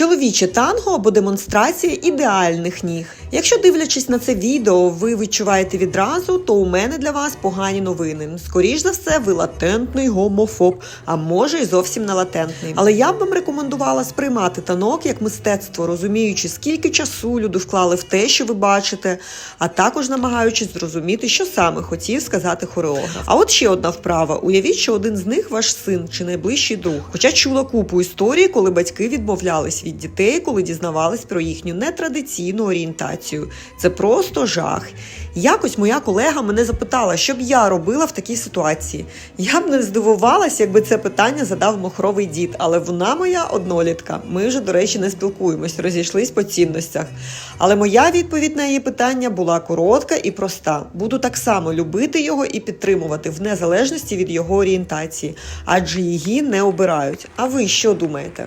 Чоловіче танго або демонстрація ідеальних ніг. Якщо дивлячись на це відео, ви відчуваєте відразу, то у мене для вас погані новини. Скоріш за все, ви латентний гомофоб, а може й зовсім не латентний. Але я б вам рекомендувала сприймати танок як мистецтво, розуміючи, скільки часу люди вклали в те, що ви бачите, а також намагаючись зрозуміти, що саме хотів сказати хореограф. А от ще одна вправа: уявіть, що один з них ваш син чи найближчий друг. Хоча чула купу історій, коли батьки відмовлялись від дітей, коли дізнавались про їхню нетрадиційну орієнтацію. Це просто жах. Якось моя колега мене запитала, що б я робила в такій ситуації. Я б не здивувалась, якби це питання задав мохровий дід, але вона моя однолітка. Ми вже, до речі, не спілкуємось, розійшлись по цінностях. Але моя відповідь на її питання була коротка і проста: буду так само любити його і підтримувати в незалежності від його орієнтації, адже її не обирають. А ви що думаєте?